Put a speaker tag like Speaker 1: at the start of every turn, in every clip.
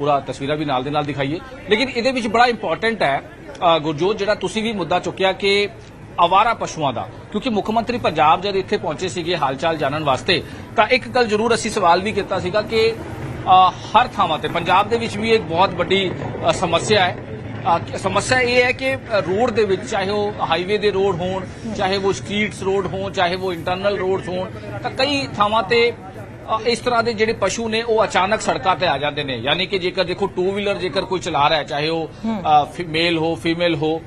Speaker 1: ਪੂਰਾ ਤਸਵੀਰਾਂ ਵੀ ਨਾਲ ਦੇ ਨਾਲ ਦਿਖਾਈਏ। ਲੇਕਿਨ ਇਹਦੇ ਵਿੱਚ ਬੜਾ ਇੰਪੋਰਟੈਂਟ ਹੈ ਗੁਰਜੋਤ, ਜਿਹੜਾ ਤੁਸੀਂ ਵੀ ਮੁੱਦਾ ਚੁੱਕਿਆ ਕਿ ਆਵਾਰਾ ਪਸ਼ੂਆਂ ਦਾ। ਕਿਉਂਕਿ ਮੁੱਖ ਮੰਤਰੀ ਪੰਜਾਬ ਜਦ ਇੱਥੇ ਪਹੁੰਚੇ ਸੀਗੇ ਹਾਲਚਾਲ ਜਾਣਨ ਵਾਸਤੇ, ਤਾਂ ਇੱਕ ਗੱਲ ਜ਼ਰੂਰ ਅਸੀਂ ਸਵਾਲ ਵੀ ਕੀਤਾ ਸੀਗਾ ਕਿ ਹਰ ਥਾਵਾਂ ਤੇ, ਪੰਜਾਬ ਦੇ ਵਿੱਚ ਵੀ ਇੱਕ ਬਹੁਤ ਵੱਡੀ ਸਮੱਸਿਆ ਹੈ। ਸਮੱਸਿਆ ਇਹ ਹੈ ਕਿ ਰੋਡ ਦੇ ਵਿੱਚ ਚਾਹੇ ਉਹ ਹਾਈਵੇ ਦੇ ਰੋਡ ਹੋਣ, ਚਾਹੇ ਉਹ ਸਟਰੀਟਸ ਰੋਡ ਹੋਣ, ਚਾਹੇ ਉਹ ਇੰਟਰਨਲ ਰੋਡਸ ਹੋਣ, ਤਾਂ ਕਈ ਥਾਵਾਂ ਤੇ ਇਸ ਤਰ੍ਹਾਂ ਦੇ ਜਿਹੜੇ ਪਸ਼ੂ ਨੇ ਉਹ ਅਚਾਨਕ ਸੜਕਾਂ ਤੇ ਆ ਜਾਂਦੇ ਨੇ। ਯਾਨੀ ਕਿ ਜੇਕਰ ਦੇਖੋ ਟੂ ਵੀਲਰ ਜੇਕਰ ਕੋਈ ਚਲਾ ਰਿਹਾ ਚਾਹੇ ਉਹ ਮੇਲ ਹੋ ਫੀਮੇਲ ਹੋ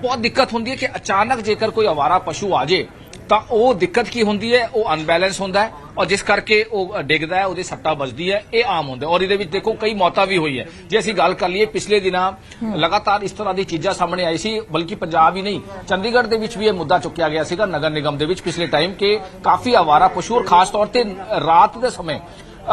Speaker 1: ਬਹੁਤ ਦਿੱਕਤ ਹੁੰਦੀ ਹੈ ਕਿ ਅਚਾਨਕ ਜੇਕਰ ਕੋਈ ਆਵਾਰਾ ਪਸ਼ੂ ਆ ਜੇ ਤਾਂ ਉਹ ਦਿੱਕਤ ਕੀ ਹੁੰਦੀ ਹੈ? ਉਹ ਅਨਬੈਲੈਂਸ ਹੁੰਦਾ ਹੈ ਔਰ ਜਿਸ ਕਰਕੇ ਉਹ ਡਿੱਗਦਾ ਹੈ ਉਹਦੇ ਸੱਟਾਂ ਵੱਜਦੀ ਹੈ ਇਹ ਆਮ ਹੁੰਦਾ ਔਰ ਇਹਦੇ ਵਿੱਚ ਦੇਖੋ ਕਈ ਮੌਤਾਂ ਵੀ ਹੋਈ ਹੈ। ਜੇ ਅਸੀਂ ਗੱਲ ਕਰ ਲਈਏ ਪਿਛਲੇ ਦਿਨਾਂ ਲਗਾਤਾਰ ਇਸ ਤਰ੍ਹਾਂ ਦੀ ਚੀਜ਼ਾਂ ਸਾਹਮਣੇ ਆਈ ਸੀ ਬਲਕਿ ਪੰਜਾਬ ਹੀ ਨਹੀਂ ਚੰਡੀਗੜ੍ਹ ਦੇ ਵਿੱਚ ਵੀ ਇਹ ਮੁੱਦਾ ਚੁੱਕਿਆ ਗਿਆ ਸੀਗਾ ਨਗਰ ਨਿਗਮ ਦੇ ਵਿੱਚ ਪਿਛਲੇ ਟਾਈਮ ਕਿ ਕਾਫੀ ਆਵਾਰਾ ਪਸ਼ੂ ਔਰ ਖਾਸ ਤੌਰ ਤੇ ਰਾਤ ਦੇ ਸਮੇਂ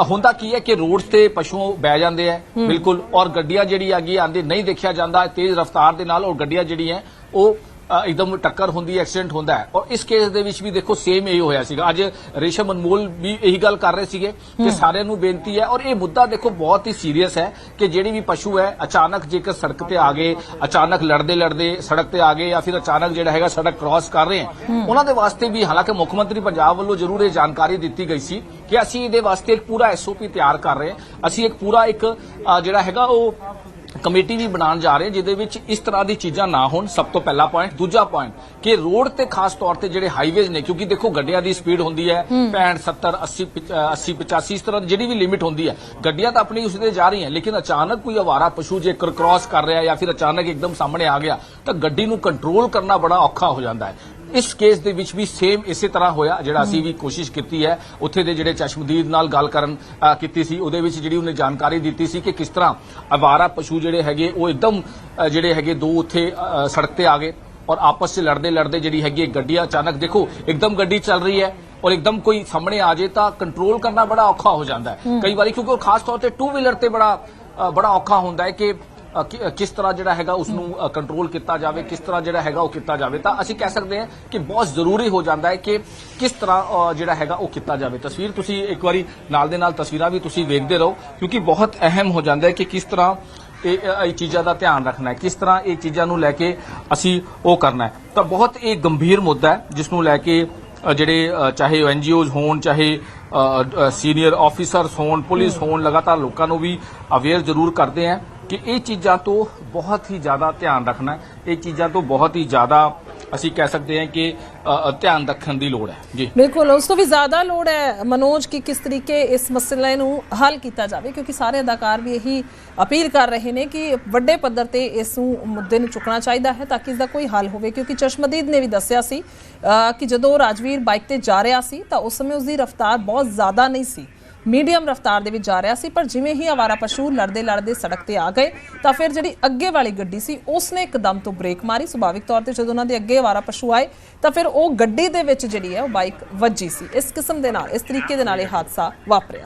Speaker 1: ਹੁੰਦਾ ਕੀ ਹੈ ਕਿ ਰੋਡਸ ਤੇ ਪਸ਼ੂ ਬਹਿ ਜਾਂਦੇ ਆ ਬਿਲਕੁਲ ਔਰ ਗੱਡੀਆਂ ਜਿਹੜੀ ਅੱਗੇ ਆਂਦੇ ਨਹੀਂ ਦੇਖਿਆ ਜਾਂਦਾ ਤੇਜ਼ ਰਫ਼ਤਾਰ ਦੇ ਨਾਲ ਔਰ ਗੱਡੀਆਂ ਜਿਹੜੀਆਂ ਉਹ ਇੱਕਦਮ ਟੱਕਰ ਹੁੰਦੀ ਐਕਸੀਡੈਂਟ ਹੁੰਦਾ ਹੈ। ਔਰ ਇਸ ਕੇਸ ਦੇ ਵਿੱਚ ਵੀ ਦੇਖੋ ਸੇਮ ਇਹੀ ਹੋਇਆ ਸੀਗਾ। ਅੱਜ ਰੇਸ਼ਮ ਅਨਮੋਲ ਵੀ ਇਹੀ ਗੱਲ ਕਰ ਰਹੇ ਸੀਗੇ ਕਿ ਸਾਰਿਆਂ ਨੂੰ ਬੇਨਤੀ ਹੈ। ਔਰ ਇਹ ਮੁੱਦਾ ਦੇਖੋ ਬਹੁਤ ਹੀ ਸੀਰੀਅਸ ਹੈ ਕਿ ਜਿਹੜੀ ਵੀ ਪਸ਼ੂ ਹੈ ਅਚਾਨਕ ਜੇਕਰ ਸੜਕ ਤੇ ਆ ਗਏ ਅਚਾਨਕ ਲੜਦੇ ਲੜਦੇ ਸੜਕ ਤੇ ਆ ਗਏ ਜਾਂ ਫਿਰ ਅਚਾਨਕ ਜਿਹੜਾ ਹੈਗਾ ਸੜਕ ਕ੍ਰਾਸ ਕਰ ਰਹੇ ਹੈ ਉਹਨਾਂ ਦੇ ਵਾਸਤੇ ਵੀ ਹਾਲਾਂਕਿ ਮੁੱਖ ਮੰਤਰੀ ਪੰਜਾਬ ਵੱਲੋਂ ਜ਼ਰੂਰ ਇਹ ਜਾਣਕਾਰੀ ਦਿੱਤੀ ਗਈ ਸੀ ਕਿ ਅਸੀਂ ਇਹਦੇ ਵਾਸਤੇ ਇੱਕ ਪੂਰਾ ਐਸਓਪੀ ਤਿਆਰ ਕਰ ਰਹੇ ਹਾਂ। ਅਸੀਂ ਇੱਕ ਪੂਰਾ ਇੱਕ ਜਿਹੜਾ ਹੈਗਾ ਉਹ ਕਮੇਟੀ ਵੀ ਬਣਾਉਣ ਜਾ ਰਹੇ ਜਿਹਦੇ ਵਿੱਚ ਇਸ ਤਰ੍ਹਾਂ ਦੀ ਚੀਜ਼ਾਂ ਨਾ ਹੋਣ ਸਭ ਤੋਂ ਪਹਿਲਾ ਪੁਆਇੰਟ ਦੂਜਾ ਪੁਆਇੰਟ ਕਿ ਰੋਡ ਤੇ ਖਾਸ ਤੌਰ ਤੇ ਜਿਹੜੇ ਹਾਈਵੇਜ਼ ਨੇ ਕਿਉਂਕਿ ਦੇਖੋ ਗੱਡੀਆਂ ਦੀ ਸਪੀਡ ਹੁੰਦੀ ਹੈ 65 70 80 80 85 ਇਸ ਤਰ੍ਹਾਂ ਦੀ ਜਿਹੜੀ ਵੀ ਲਿਮਿਟ ਹੁੰਦੀ ਹੈ ਗੱਡੀਆਂ ਤਾਂ ਆਪਣੀ ਉਸ ਤੇ ਜਾ ਰਹੀਆਂ ਲੇਕਿਨ ਅਚਾਨਕ ਕੋਈ ਆਵਾਰਾ ਪਸ਼ੂ ਜੇਕਰ ਕ੍ਰਾਸ ਕਰ ਰਿਹਾ ਜਾਂ ਫਿਰ ਅਚਾਨਕ ਇੱਕਦਮ ਸਾਹਮਣੇ ਆ ਗਿਆ ਤਾਂ ਗੱਡੀ ਨੂੰ ਕੰਟਰੋਲ ਕਰਨਾ ਬੜਾ ਔਖਾ ਹੋ ਜਾਂਦਾ ਹੈ। ਇਸ ਕੇਸ ਦੇ ਵਿੱਚ ਵੀ ਸੇਮ ਇਸੇ ਤਰ੍ਹਾਂ ਹੋਇਆ ਜਿਹੜਾ ਅਸੀਂ ਵੀ ਕੋਸ਼ਿਸ਼ ਕੀਤੀ ਹੈ ਉੱਥੇ ਦੇ ਜਿਹੜੇ ਚਸ਼ਮਦੀਦ ਨਾਲ ਗੱਲ ਕਰਨ ਕੀਤੀ ਸੀ ਉਹਦੇ ਵਿੱਚ ਜਿਹੜੀ ਉਹਨੇ ਜਾਣਕਾਰੀ ਦਿੱਤੀ ਸੀ ਕਿ ਕਿਸ ਤਰ੍ਹਾਂ ਅਵਾਰਾ ਪਸ਼ੂ ਜਿਹੜੇ ਹੈਗੇ ਉਹ ਇੱਕਦਮ ਜਿਹੜੇ ਹੈਗੇ ਦੋ ਉੱਥੇ ਸੜਕ ਤੇ ਆ ਗਏ ਔਰ ਆਪਸ 'ਚ ਲੜਦੇ ਲੜਦੇ ਜਿਹੜੀ ਹੈਗੀ ਗੱਡੀ ਅਚਾਨਕ ਦੇਖੋ ਇੱਕਦਮ ਗੱਡੀ ਚੱਲ ਰਹੀ ਹੈ ਔਰ ਇੱਕਦਮ ਕੋਈ ਸਾਹਮਣੇ ਆ ਜੇ ਤਾਂ ਕੰਟਰੋਲ ਕਰਨਾ ਬੜਾ ਔਖਾ ਹੋ ਜਾਂਦਾ ਹੈ। ਕਈ ਵਾਰੀ ਕਿਉਂਕਿ ਉਹ ਖਾਸ ਤੌਰ ਤੇ ਟੂ ਵੀਲਰ ਤੇ ਬੜਾ ਬੜਾ ਔਖਾ ਹੁੰਦਾ ਹੈ ਕਿ ਕਿਸ ਤਰ੍ਹਾਂ ਜਿਹੜਾ ਹੈਗਾ ਉਸ ਨੂੰ ਕੰਟਰੋਲ ਕੀਤਾ ਜਾਵੇ ਕਿਸ ਤਰ੍ਹਾਂ ਜਿਹੜਾ ਹੈਗਾ ਉਹ ਕੀਤਾ ਜਾਵੇ। ਤਾਂ ਅਸੀਂ ਕਹਿ ਸਕਦੇ ਹਾਂ ਕਿ ਬਹੁਤ ਜ਼ਰੂਰੀ ਹੋ ਜਾਂਦਾ ਹੈ ਕਿ ਕਿਸ ਤਰ੍ਹਾਂ ਜਿਹੜਾ ਹੈਗਾ ਉਹ ਕੀਤਾ ਜਾਵੇ। ਤਸਵੀਰ ਤੁਸੀਂ ਇੱਕ ਵਾਰੀ ਨਾਲ ਦੇ ਨਾਲ ਤਸਵੀਰਾਂ ਵੀ ਤੁਸੀਂ ਵੇਖਦੇ ਰਹੋ ਕਿਉਂਕਿ ਬਹੁਤ ਅਹਿਮ ਹੋ ਜਾਂਦਾ ਹੈ ਕਿ ਕਿਸ ਤਰ੍ਹਾਂ ਇਹ ਇਹ ਚੀਜ਼ਾਂ ਦਾ ਧਿਆਨ ਰੱਖਣਾ ਹੈ ਕਿਸ ਤਰ੍ਹਾਂ ਇਹ ਚੀਜ਼ਾਂ ਨੂੰ ਲੈ ਕੇ ਅਸੀਂ ਉਹ ਕਰਨਾ ਹੈ। ਤਾਂ ਬਹੁਤ ਇਹ ਗੰਭੀਰ ਮੁੱਦਾ ਹੈ ਜਿਸ ਨੂੰ ਲੈ ਕੇ ਜਿਹੜੇ ਚਾਹੇ ਐਨਜੀਓਜ਼ ਹੋਣ ਚਾਹੇ ਸੀਨੀਅਰ ਆਫੀਸਰਸ ਹੋਣ ਪੁਲਿਸ ਹੋਣ ਲਗਾਤਾਰ ਲੋਕਾਂ ਨੂੰ ਵੀ ਅਵੇਅਰ ਜ਼ਰੂਰ ਕਰਦੇ ਆ। ਕਿ ਇਹ ਚੀਜ਼ਾਂ ਤੋਂ ਬਹੁਤ ਹੀ ਜ਼ਿਆਦਾ ਧਿਆਨ ਰੱਖਣਾ ਇਹ ਚੀਜ਼ਾਂ ਤੋਂ ਬਹੁਤ ਹੀ ਜ਼ਿਆਦਾ ਅਸੀਂ ਕਹਿ ਸਕਦੇ ਹਾਂ ਕਿ ਧਿਆਨ ਰੱਖਣ ਦੀ ਲੋੜ ਹੈ। ਜੀ।
Speaker 2: ਬਿਲਕੁਲ, ਉਸ ਤੋਂ ਵੀ ਜ਼ਿਆਦਾ ਲੋੜ ਹੈ ਮਨੋਜ ਕਿ ਕਿਸ ਤਰੀਕੇ ਇਸ ਮਸਲੇ ਨੂੰ ਹੱਲ ਕੀਤਾ ਜਾਵੇ, ਕਿਉਂਕਿ ਸਾਰੇ ਅਦਾਕਾਰ ਵੀ ਇਹੀ ਅਪੀਲ ਕਰ ਰਹੇ ਨੇ ਕਿ ਵੱਡੇ ਪੱਧਰ ਤੇ ਇਸ ਨੂੰ ਮੁੱਦੇ ਨੂੰ ਚੁੱਕਣਾ ਚਾਹੀਦਾ ਹੈ ਤਾਂ ਕਿ ਇਸ ਦਾ ਕੋਈ ਹੱਲ ਹੋਵੇ, ਕਿਉਂਕਿ ਚਸ਼ਮਦੀਦ ਨੇ ਵੀ ਦੱਸਿਆ ਸੀ ਕਿ ਜਦੋਂ ਰਾਜਵੀਰ ਬਾਈਕ ਤੇ ਜਾ ਰਿਹਾ ਸੀ ਤਾਂ ਉਸ ਸਮੇਂ ਉਸ ਦੀ ਰਫ਼ਤਾਰ ਬਹੁਤ ਜ਼ਿਆਦਾ ਨਹੀਂ ਸੀ। ਮੀਡੀਅਮ ਰਫ਼ਤਾਰ ਦੇ ਵਿੱਚ ਜਾ ਰਿਹਾ ਸੀ, ਪਰ ਜਿਵੇਂ ਹੀ ਆਵਾਰਾ ਪਸ਼ੂ ਲੜਦੇ ਲੜਦੇ ਸੜਕ ਤੇ ਆ ਗਏ, ਤਾਂ ਫਿਰ ਜਿਹੜੀ ਅੱਗੇ ਵਾਲੀ ਗੱਡੀ ਸੀ ਉਸ ਨੇ ਇੱਕਦਮ ਤੋਂ ਬ੍ਰੇਕ ਮਾਰੀ ਸੁਭਾਵਿਕ ਤੌਰ ਤੇ ਜਦੋਂ ਉਹਨਾਂ ਦੇ ਅੱਗੇ ਆਵਾਰਾ ਪਸ਼ੂ ਆਏ, ਤਾਂ ਫਿਰ ਉਹ ਗੱਡੀ ਦੇ ਵਿੱਚ ਜਿਹੜੀ ਹੈ, ਉਹ ਬਾਈਕ ਵੱਜੀ ਸੀ। ਇਸ ਕਿਸਮ ਦੇ ਨਾਲ, ਇਸ ਤਰੀਕੇ ਦੇ ਨਾਲ ਇਹ ਹਾਦਸਾ ਵਾਪਰਿਆ।